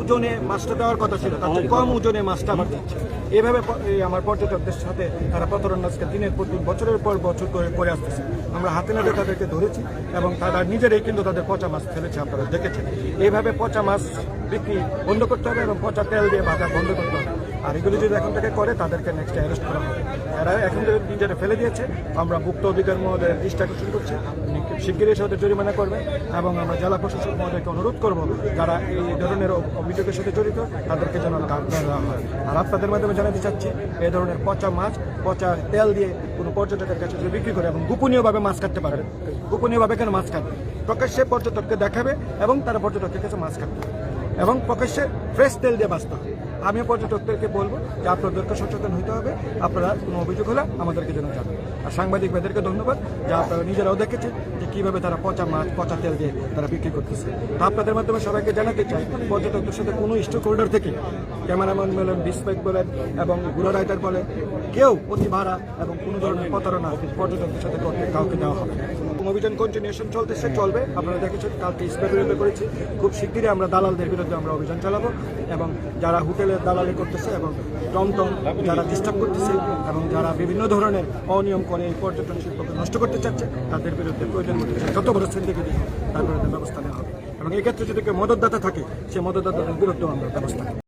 ওজনে মাছটা দেওয়ার কথা ছিল, তার কম ওজনে মাছটা আমার দিচ্ছে এভাবে আমার পর্যটকদের সাথে তারা প্রতারণা আজকে দিনের পর দিন, বছরের পর বছর করে করে আসতেছে। আমরা হাতে নাতে তাদেরকে ধরেছি এবং তারা নিজেরাই কিন্তু তাদের পচা মাছ ফেলেছে, আপনারা দেখেছেন। এইভাবে পচা মাছ বিক্রি বন্ধ করতে হবে এবং পচা তেল দিয়ে ভাজা বন্ধ করতে হবে। আর এগুলি যদি এখন থেকে করে, তাদেরকে নেক্সট অ্যারেস্ট করা হবে। এরা এখন যদি নিজেরা ফেলে দিয়েছে। আমরা মুক্ত অধিকার মহোদয়ের দৃষ্টি আকর্ষণ করছি। শিগগিরই এর সাথে জরিমানা করবে এবং আমরা জেলা প্রশাসক মহোদয়কে অনুরোধ করব, যারা এই ধরনের অভিযোগের সাথে জড়িত, তাদেরকে যেন কার্ড দেওয়া হয়। আর আপনাদের মাধ্যমে জানাতে চাচ্ছি, এই ধরনের পচা মাছ, পচা তেল দিয়ে কোনো পর্যটকের কাছে যদি বিক্রি করে এবং গোপনীয়ভাবে মাছ কাটতে পারবে গোপনীয়ভাবে কেন মাছ কাটবে? প্রকাশ্যে পর্যটককে দেখাবে এবং তারা পর্যটকের কাছে মাছ কাটবে। এবং প্রকাশ্যে ফ্রেশ তেল দিয়ে বাঁচতে হবে আমি পর্যটকদেরকে বলব যে আপনাদেরকে সচেতন হতে হবে, আপনারা কোনো অভিযোগ হলে আমাদেরকে যেন জানান। আর সাংবাদিক ভাইদেরকে ধন্যবাদ যে আপনারা নিজেরাও দেখেছেন যে কীভাবে তারা পচা মাছ, পচা তেল দিয়ে তারা বিক্রি করতেছে। তো আপনাদের মাধ্যমে সবাইকে জানাতে চাই, পর্যটকদের সাথে কোনো স্টক হোল্ডার থেকে ক্যামেরাম্যান বলেন ডিসপ্যাক বলেন এবংগুলো রাইটার বলেন, কেউ অতি ভাড়া এবং কোনো ধরনের প্রতারণা পর্যটকদের সাথে করতে কাউকে দেওয়া হবে অভিযান কন্টিনিউশন চলতেছে চলবে। আপনারা দেখেছেন, কালকে ইস্পের বিরুদ্ধে করেছি। খুব শিগগিরই আমরা দালালদের বিরুদ্ধে আমরা অভিযান চালাবো এবং যারা হোটেলের দালালি করতেছে এবং টমটম যারা ডিস্টার্ব করতেছে এবং যারা বিভিন্ন ধরনের অনিয়ম করে এই পর্যটন শিল্পকে নষ্ট করতে চাচ্ছে, তাদের বিরুদ্ধে প্রয়োজন মতো যত বড় সিন্ডিকেট তার বিরুদ্ধে ব্যবস্থা নেওয়া হবে। এবং এক্ষেত্রে যদি কেউ মদতদাতা থাকে, সে মদতদাতাদের বিরুদ্ধেও আমরা ব্যবস্থা